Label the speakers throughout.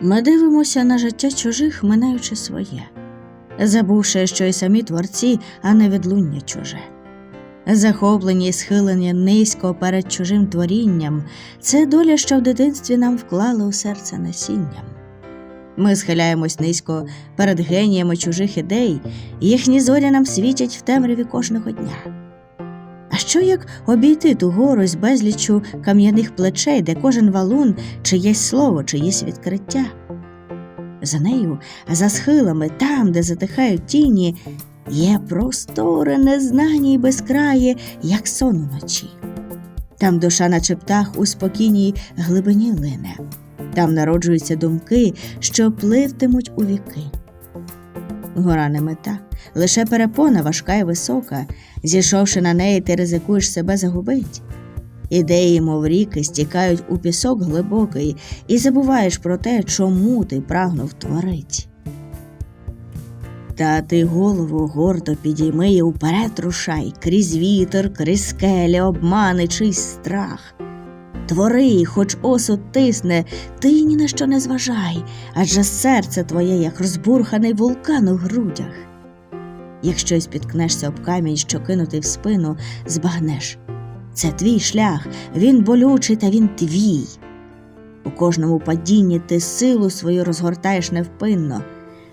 Speaker 1: Ми дивимося на життя чужих, минаючи своє, забувши, що й самі творці, а не відлуння чуже. Захоплені й схилені низько перед чужим творінням це доля, що в дитинстві нам вклали у серце насінням. Ми схиляємось низько перед геніями чужих ідей, їхні зорі нам світять в темряві кожного дня. Що як обійти ту гору з безліччю кам'яних плечей, де кожен валун чиєсь слово, чиєсь відкриття? За нею, за схилами, там, де затихають тіні, є простори незнані й безкраї, як сон уночі. Там душа, наче птах, у спокійній глибині лине, там народжуються думки, що пливтимуть у віки. Гора не мета, лише перепона важка і висока, зійшовши на неї, ти ризикуєш себе загубить. Ідеї, мов ріки, стікають у пісок глибокий, і забуваєш про те, чому ти прагнув творить. Та ти голову гордо підійми і уперед рушай, крізь вітер, крізь скелі, обмани, чийсь страх. Твори, хоч осуд тисне, ти ні на що не зважай, адже серце твоє, як розбурханий вулкан у грудях. Якщо й спіткнешся об камінь, що кинутий в спину, збагнеш. Це твій шлях, він болючий, та він твій. У кожному падінні ти силу свою розгортаєш невпинно,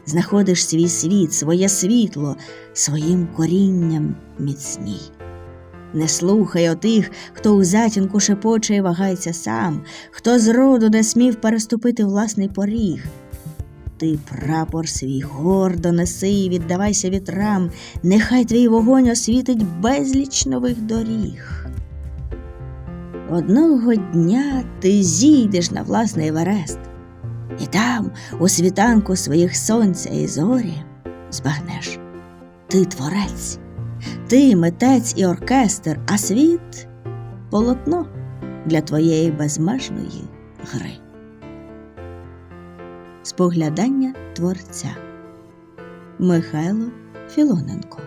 Speaker 1: знаходиш свій світ, своє світло, своїм корінням міцній. Не слухай отих, хто у затінку шепоче і вагається сам, хто зроду не смів переступити власний поріг. Ти прапор свій гордо неси і віддавайся вітрам, нехай твій вогонь освітить безліч нових доріг. Одного дня ти зійдеш на власний верест, і там, у світанку своїх сонця і зорі, збагнеш ти творець, ти митець і оркестр, а світ полотно для твоєї безмежної гри. Споглядання творця Михайло Філоненко